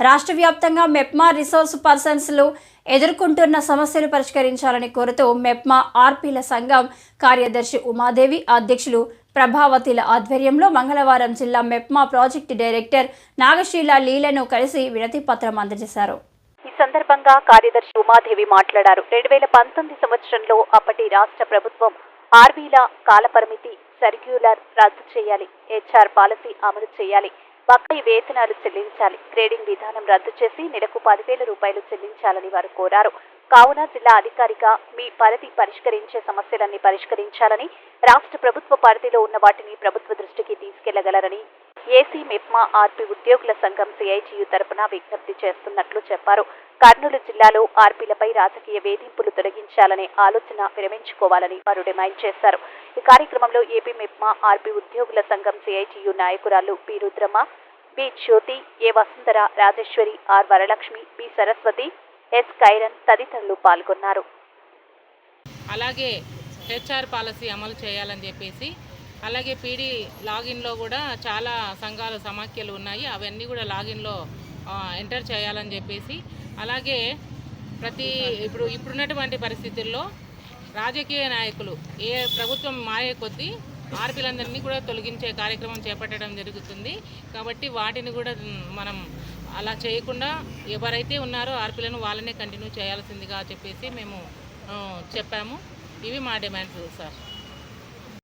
రాష్ట్ర వ్యాప్తంగా మెప్మా రిసోర్స్ పర్సన్స్లు ఎదుర్కొంటున్న సమస్యలు పరిష్కరించాలని కోరుతూ మెప్మా ఆర్పీల సంఘం కార్యదర్శి ఉమాదేవి అధ్యక్షులు ప్రభావతిల ఆధ్వర్యంలో మంగళవారం జిల్లా మెప్మా ప్రాజెక్టు డైరెక్టర్ నాగశీల లీలను కలిసి వినతి పత్రం అందజేశారు. ఈ సందర్భంగా కార్యదర్శి ఉమాదేవి మాట్లాడారు. రెండు వేల పంతొమ్మిది సంవత్సరంలో అప్పటి రాష్ట్ర ప్రభుత్వం ఆర్వీల కాలపరిమితి సర్క్యులర్ రద్దు చేయాలి హెచ్ఆర్ పాలసీ అమలు చేయాలి బకాయి వేతనాలు చెల్లించాలి. గ్రేడింగ్ విధానం రద్దు చేసి నెలకు పదివేల రూపాయలు చెల్లించాలని వారు కోరారు. కావున జిల్లా అధికారిగా మీ పరిధి పరిష్కరించే సమస్యలన్నీ పరిష్కరించాలని రాష్ట్ర ప్రభుత్వ పరిధిలో ఉన్న వాటిని ప్రభుత్వ దృష్టికి తీసుకెళ్ళగలరని ఏసీ మెప్మా ఆర్పీ ఉద్యోగుల సంఘం సిఐటియు తరపున విజ్ఞప్తి చేస్తున్నట్లు చెప్పారు. కర్నూలు జిల్లాలో ఆర్పీలపై రాజకీయ వేధింపులు తొలగించాలనే ఆలోచన విరమించుకోవాలని వారు డిమాండ్ చేశారు. ఈ కార్యక్రమంలో ఏపీ మిప్మా ఆర్పీ ఉద్యోగుల సంఘం సిఐటియు నాయకురాలు B Rudrama B Jyothi A Vasundhara Rajeswari R Varalakshmi B Saraswathi S Kairan తదితరులు పాల్గొన్నారు. అలాగే హెచ్ఆర్ పాలసీ అమలు చేయాలని చెప్పేసి అలాగే పీడీ లాగిన్లో కూడా చాలా సంఘాలు సమాఖ్యలు ఉన్నాయి. అవన్నీ కూడా లాగిన్లో ఎంటర్ చేయాలని చెప్పేసి అలాగే ప్రతి ఇప్పుడు ఇప్పుడున్నటువంటి పరిస్థితుల్లో రాజకీయ నాయకులు ఏ ప్రభుత్వం మారే కొద్దీ ఆర్పీలందరినీ కూడా తొలగించే కార్యక్రమం చేపట్టడం జరుగుతుంది. కాబట్టి వాటిని కూడా మనం అలా చేయకుండా ఎవరైతే ఉన్నారో ఆర్పీలను వాళ్ళనే కంటిన్యూ చేయాల్సిందిగా చెప్పేసి మేము చెప్పాము. ఇవి మా డిమాండ్స్ సార్.